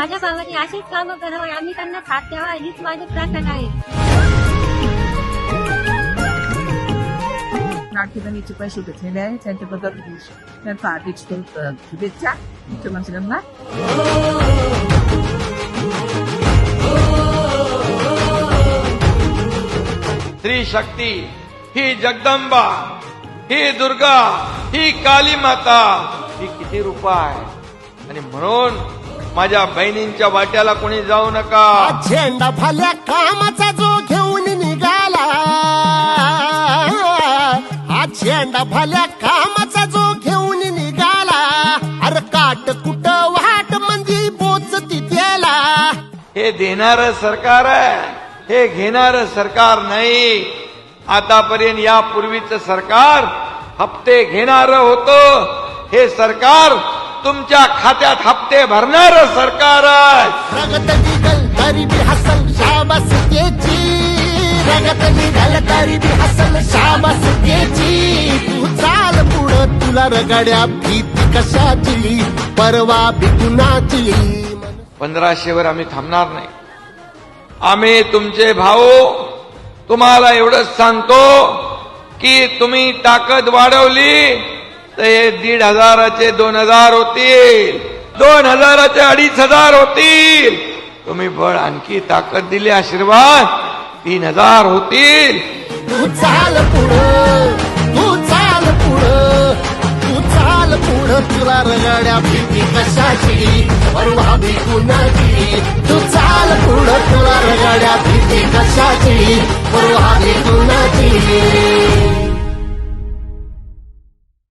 माझ्या भावाने अशीच कामं करावी. आम्ही त्यांना साथ द्यावा हीच माझी प्रार्थना आहे. बहिणीचे पैसे घेतलेले आहे त्यांच्याबद्दल त्यांचा हार्दिक शुभेच्छा. मुख्यमंत्र्यांना स्त्री शक्ती ही जगदंबा ही दुर्गा ही काली माता ही किती रूपा आहे आणि म्हणून माझ्या बहिणींच्या वाट्याला कोणी जाऊ नका. झेंडा भल्या कामाचा जो घेऊन निघाला. हा झेंडा भल्या कामाचा जो घेऊन निघाला. अरे काट कुट वाट म्हणजे बोच तिथेला. हे देणार सरकार आहे. हे घेणार सरकार नाही. आतापर्यंत यापूर्वीच सरकार हप्ते घेणार होतं. हे सरकार तुमच्या खात्यात हप्ते भरणार सरकार. रगत निघल तरी बी हसल शाबास त्याची रगत निघल तरी बी हसल शाबास त्याची तू चाल पुढं तुला रगड्या भीती कशाची? परवा बिकुनाची पंधराशेवर आम्ही थांबणार नाही. आम्ही तुमचे भाऊ तुम्हाला एवढंच सांगतो की तुम्ही ताकद वाढवली तर हे दीड हजाराचे दोन हजार होतील. दोन हजाराचे अडीच हजार होतील. तुम्ही बळ आणखी ताकद दिली आशीर्वाद तीन हजार होतील. तू चाल पुढं तू चाल पुढं तू चाल पुढं तुला रगाड्या भीती कशाची? परवा कुणाची? तू चाल पुढं तुला रगाड्या भीती कशाची? परवा कुणाची?